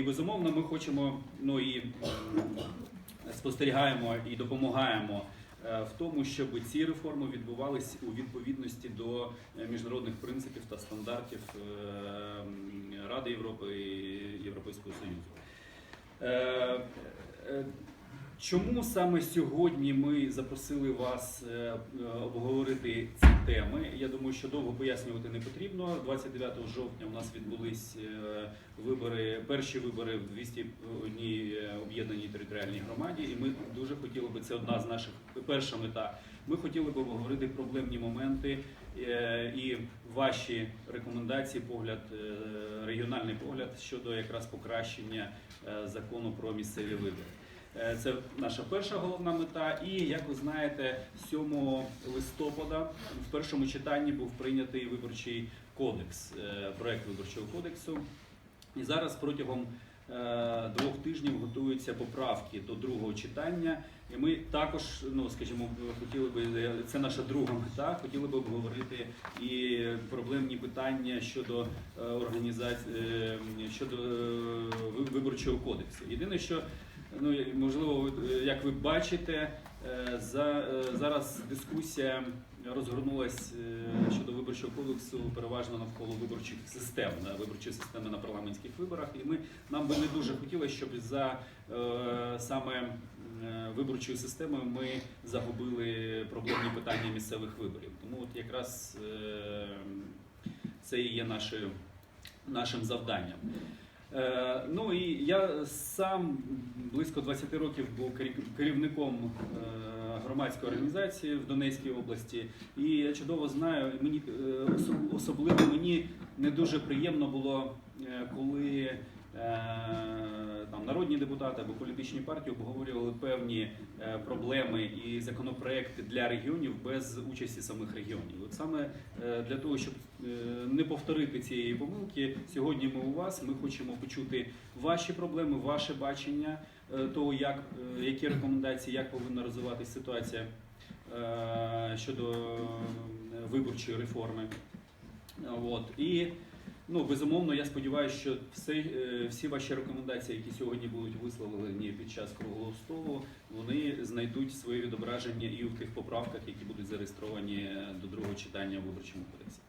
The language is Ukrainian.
і безумовно ми хочемо, ну і спостерігаємо і допомагаємо е, в тому, щоб ці реформи відбувалися у відповідності до е, міжнародних принципів та стандартів е, Ради Європи і Європейського Союзу. Чому саме сьогодні ми запросили вас е, е, обговорити ці теми? Я думаю, що довго пояснювати не потрібно. 29 жовтня у нас відбулись е, вибори, перші вибори в 201 е, об'єднаній територіальній громаді, і ми дуже хотіли би це одна з наших перша мета. Ми хотіли б обговорити проблемні моменти і ваші рекомендації, погляд, регіональний погляд щодо якраз покращення закону про місцеві вибори. Е, Це наша перша головна мета. І як ви знаєте, 7 листопада в першому читанні був прийнятий виборчий кодекс, е, проект виборчого кодексу. І зараз протягом е, двох тижнів готуються поправки до другого читання. І ми також, ну скажімо, хотіли би це наша друга мета. Хотіли би обговорити і проблемні питання щодо організації щодо виборчого кодексу. Єдине, що ну можливо, е, як ви бачите, е, за е, зараз дискусія розгорнулась е, щодо виборчого кодексу переважно навколо виборчих систем, виборчої системи на парламентських виборах. І ми нам би не дуже хотілося, щоб за саме виборчою системою ми загубили проблемні питання місцевих виборів. Тому от якраз це і є нашою, нашим завданням. Е, ну і я сам близько 20 років був керівником е, громадської організації в Донецькій області, і я чудово знаю, мені е, особливо мені не дуже приємно було, коли народні депутати або політичні партії обговорювали певні е, проблеми і законопроекти для регіонів без участі самих регіонів. От саме е, для того, щоб е, не повторити цієї помилки, сьогодні ми у вас. Ми хочемо почути ваші проблеми, ваше бачення того, як які рекомендації, як повинна розвиватися ситуація щодо виборчої реформи. От і ну безумовно, я сподіваюся, що все, е, всі ваші рекомендації, які сьогодні будуть висловлені під час круглого столу, вони знайдуть своє відображення і в тих поправках, які будуть зареєстровані до другого читання в виборчому кодексі.